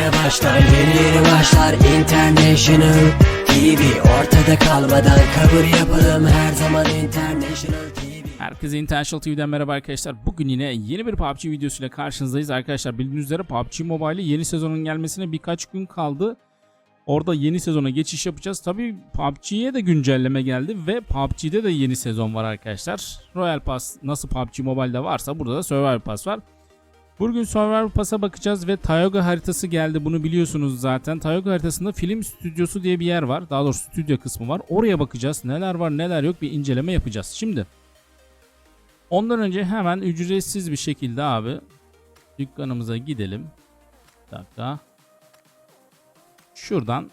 yeni başlar Yeni yeni başlar International TV Ortada kalmadan kabul yapalım Her zaman International TV Herkese International TV'den merhaba arkadaşlar. Bugün yine yeni bir PUBG videosuyla karşınızdayız arkadaşlar. Bildiğiniz üzere PUBG Mobile'e yeni sezonun gelmesine birkaç gün kaldı. Orada yeni sezona geçiş yapacağız. Tabii PUBG'ye de güncelleme geldi ve PUBG'de de yeni sezon var arkadaşlar. Royal Pass nasıl PUBG Mobile'de varsa burada da Survival Pass var. Bugün Survival Pass'a bakacağız ve Tioga haritası geldi. Bunu biliyorsunuz zaten. Tioga haritasında film stüdyosu diye bir yer var. Daha doğrusu stüdyo kısmı var. Oraya bakacağız. Neler var neler yok bir inceleme yapacağız. Şimdi Ondan önce hemen ücretsiz bir şekilde abi dükkanımıza gidelim. Bir dakika. Şuradan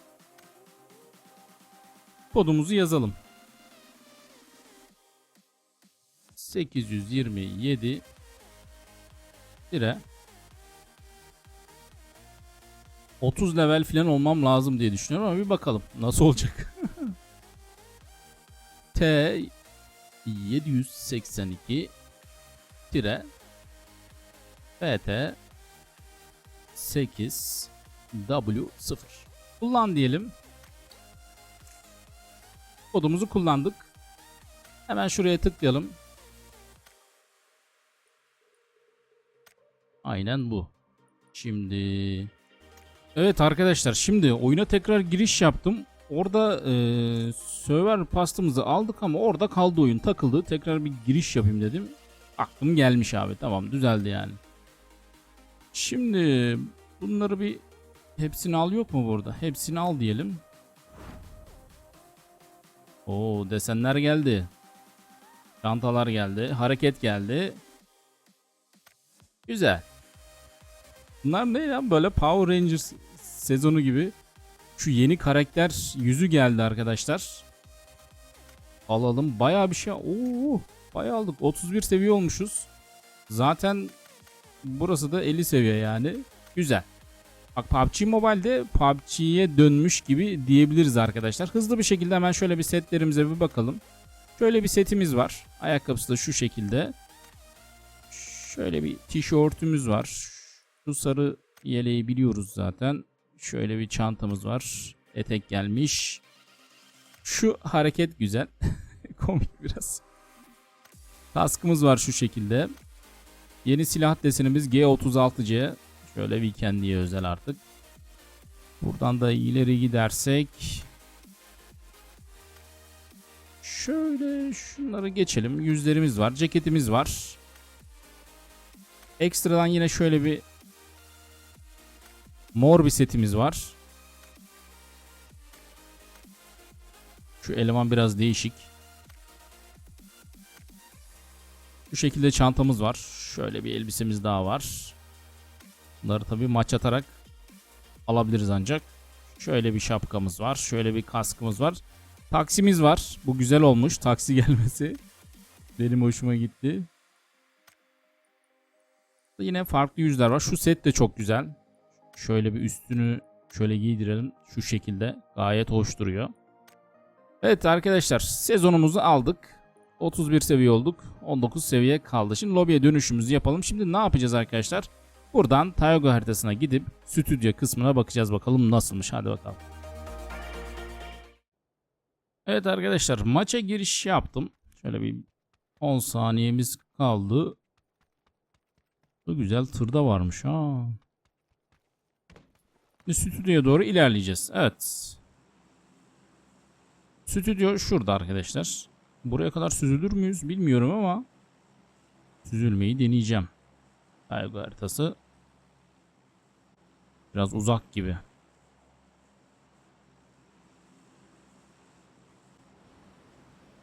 kodumuzu yazalım. 827 lira 30 level falan olmam lazım diye düşünüyorum ama bir bakalım nasıl olacak. T 782 tire BT 8 W0 kullan diyelim. Kodumuzu kullandık. Hemen şuraya tıklayalım. Aynen bu. Şimdi Evet arkadaşlar şimdi oyuna tekrar giriş yaptım. Orada e, server pastımızı aldık ama orada kaldı oyun takıldı. Tekrar bir giriş yapayım dedim. Aklım gelmiş abi tamam düzeldi yani. Şimdi bunları bir hepsini al yok mu burada? Hepsini al diyelim. Oo desenler geldi. Çantalar geldi. Hareket geldi. Güzel. Bunlar ne lan böyle Power Rangers sezonu gibi. Şu yeni karakter yüzü geldi arkadaşlar. Alalım. Bayağı bir şey. Oo, bayağı aldık. 31 seviye olmuşuz. Zaten burası da 50 seviye yani. Güzel. Bak PUBG Mobile'de PUBG'ye dönmüş gibi diyebiliriz arkadaşlar. Hızlı bir şekilde hemen şöyle bir setlerimize bir bakalım. Şöyle bir setimiz var. Ayakkabısı da şu şekilde. Şöyle bir tişörtümüz var. Şu sarı yeleği biliyoruz zaten. Şöyle bir çantamız var. Etek gelmiş. Şu hareket güzel. Komik biraz. Kaskımız var şu şekilde. Yeni silah desenimiz G36C. Şöyle Weekend'ye özel artık. Buradan da ileri gidersek. Şöyle şunları geçelim. Yüzlerimiz var. Ceketimiz var. Ekstradan yine şöyle bir Mor bir setimiz var. Şu eleman biraz değişik. Bu şekilde çantamız var. Şöyle bir elbisemiz daha var. Bunları tabii maç atarak alabiliriz ancak. Şöyle bir şapkamız var. Şöyle bir kaskımız var. Taksimiz var. Bu güzel olmuş. Taksi gelmesi. Benim hoşuma gitti. Yine farklı yüzler var. Şu set de çok güzel. Şöyle bir üstünü şöyle giydirelim. Şu şekilde gayet hoş duruyor. Evet arkadaşlar sezonumuzu aldık. 31 seviye olduk. 19 seviye kaldı. Şimdi lobiye dönüşümüzü yapalım. Şimdi ne yapacağız arkadaşlar? Buradan Tioga haritasına gidip stüdyo kısmına bakacağız bakalım nasılmış. Hadi bakalım. Evet arkadaşlar maça giriş yaptım. Şöyle bir 10 saniyemiz kaldı. Bu güzel tırda varmış ha. Stüdyoya doğru ilerleyeceğiz. Evet. Stüdyo şurada arkadaşlar. Buraya kadar süzülür müyüz bilmiyorum ama süzülmeyi deneyeceğim. Kaygı haritası biraz uzak gibi.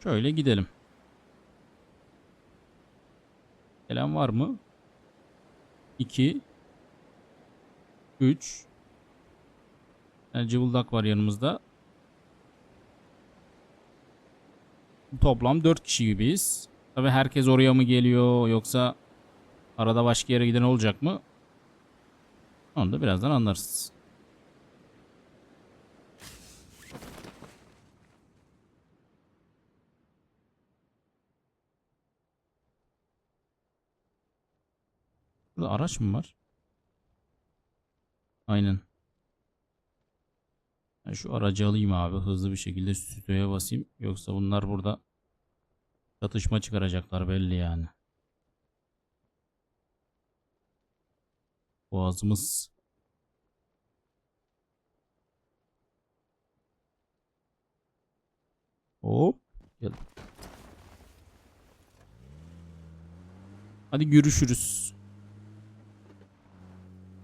Şöyle gidelim. Gelen var mı? 2 3 yani cıvıldak var yanımızda. Toplam 4 kişi gibiyiz. Tabi herkes oraya mı geliyor yoksa arada başka yere giden olacak mı? Onu da birazdan anlarız. Burada araç mı var? Aynen. Ben şu aracı alayım abi. Hızlı bir şekilde stüdyoya basayım. Yoksa bunlar burada çatışma çıkaracaklar belli yani. Boğazımız Hop. Gel. Hadi görüşürüz.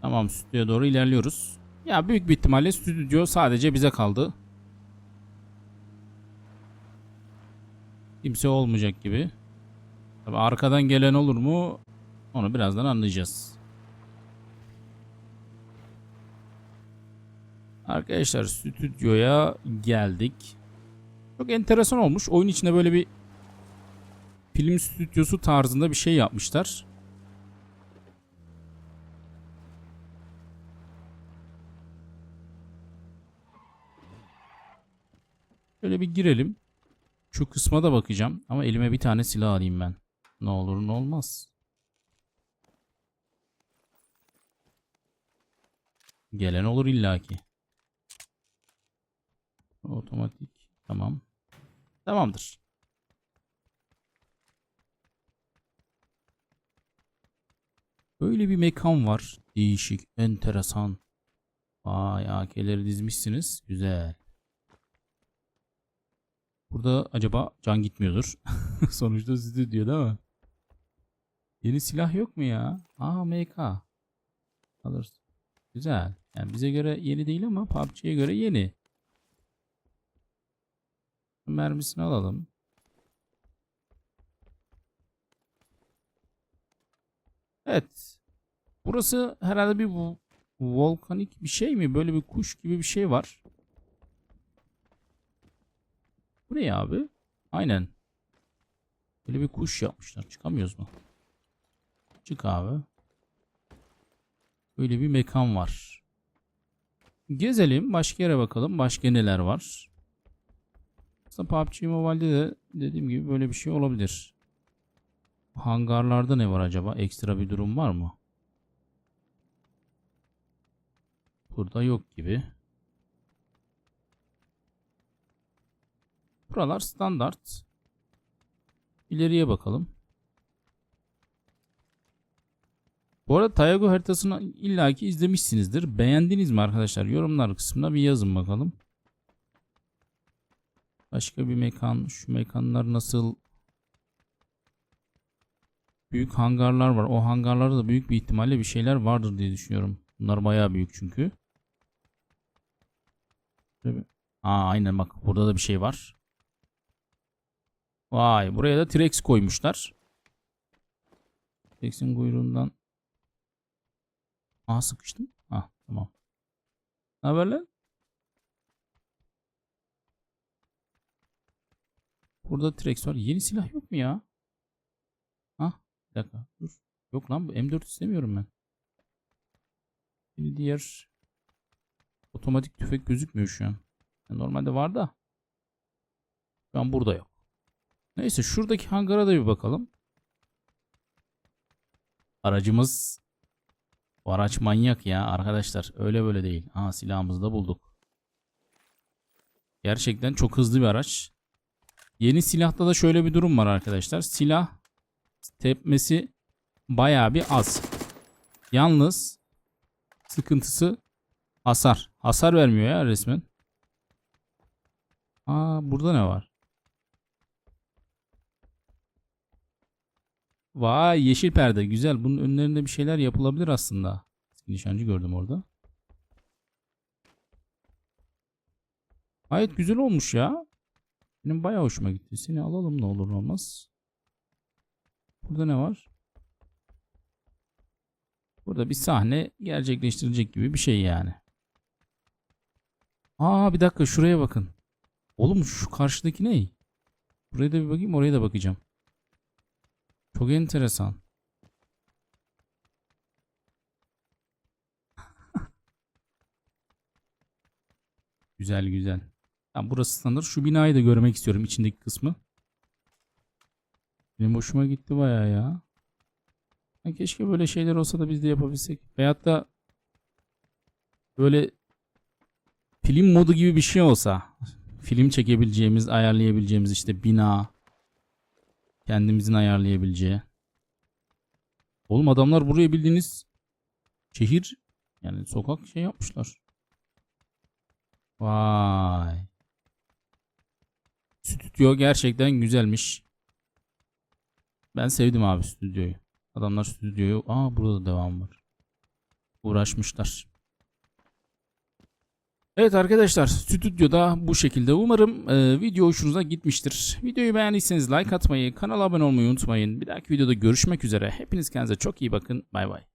Tamam stüdyoya doğru ilerliyoruz. Ya büyük bir ihtimalle stüdyo sadece bize kaldı. Kimse olmayacak gibi. Tabii arkadan gelen olur mu? Onu birazdan anlayacağız. Arkadaşlar stüdyoya geldik. Çok enteresan olmuş. Oyun içinde böyle bir film stüdyosu tarzında bir şey yapmışlar. Şöyle bir girelim. Şu kısma da bakacağım. Ama elime bir tane silah alayım ben. Ne olur ne olmaz. Gelen olur illaki. Otomatik. Tamam. Tamamdır. Böyle bir mekan var. Değişik, enteresan. Vay AK'leri dizmişsiniz. Güzel. Burada acaba can gitmiyordur. Sonuçta stüdyo değil mi? Yeni silah yok mu ya? Aa MK. Alırsın. Güzel. Yani bize göre yeni değil ama PUBG'ye göre yeni. Mermisini alalım. Evet. Burası herhalde bir vo- volkanik bir şey mi? Böyle bir kuş gibi bir şey var. Bu ne abi? Aynen. Böyle bir kuş yapmışlar. Çıkamıyoruz mu? Çık abi. Böyle bir mekan var. Gezelim. Başka yere bakalım. Başka neler var? Aslında PUBG Mobile'de de dediğim gibi böyle bir şey olabilir. Hangarlarda ne var acaba? Ekstra bir durum var mı? Burada yok gibi. Buralar standart. İleriye bakalım. Bu arada Tayago haritasını illaki izlemişsinizdir. Beğendiniz mi arkadaşlar? Yorumlar kısmına bir yazın bakalım. Başka bir mekan. Şu mekanlar nasıl? Büyük hangarlar var. O hangarlarda da büyük bir ihtimalle bir şeyler vardır diye düşünüyorum. Bunlar bayağı büyük çünkü. Aa aynen bak burada da bir şey var. Vay buraya da T-Rex koymuşlar. T-Rex'in kuyruğundan. Aa sıkıştım. Ah tamam. Ne haber lan? Burada T-Rex var. Yeni silah yok mu ya? Ah bir dakika dur. Yok lan bu M4 istemiyorum ben. Bir diğer otomatik tüfek gözükmüyor şu an. Yani Normalde var da. Şu an burada yok. Neyse şuradaki hangara da bir bakalım. Aracımız bu araç manyak ya arkadaşlar. Öyle böyle değil. Aha silahımızı da bulduk. Gerçekten çok hızlı bir araç. Yeni silahta da şöyle bir durum var arkadaşlar. Silah tepmesi bayağı bir az. Yalnız sıkıntısı hasar. Hasar vermiyor ya resmen. Aa burada ne var? Vay yeşil perde güzel. Bunun önlerinde bir şeyler yapılabilir aslında. Nişancı gördüm orada. Gayet güzel olmuş ya. Benim bayağı hoşuma gitti. Seni alalım ne olur olmaz. Burada ne var? Burada bir sahne gerçekleştirilecek gibi bir şey yani. Aa bir dakika şuraya bakın. Oğlum şu karşıdaki ne? Buraya da bir bakayım oraya da bakacağım. Çok enteresan. güzel güzel. Tamam, burası sanır. Şu binayı da görmek istiyorum içindeki kısmı. Benim hoşuma gitti baya ya. Ya keşke böyle şeyler olsa da biz de yapabilsek. Veyahut da böyle film modu gibi bir şey olsa. Film çekebileceğimiz, ayarlayabileceğimiz işte bina. Kendimizin ayarlayabileceği. Oğlum adamlar buraya bildiğiniz şehir yani sokak şey yapmışlar. Vay. Stüdyo gerçekten güzelmiş. Ben sevdim abi stüdyoyu. Adamlar stüdyoyu... Aa burada da devam var. Uğraşmışlar. Evet arkadaşlar stüdyoda bu şekilde. Umarım e, video hoşunuza gitmiştir. Videoyu beğendiyseniz like atmayı, kanala abone olmayı unutmayın. Bir dahaki videoda görüşmek üzere. Hepiniz kendinize çok iyi bakın. Bay bay.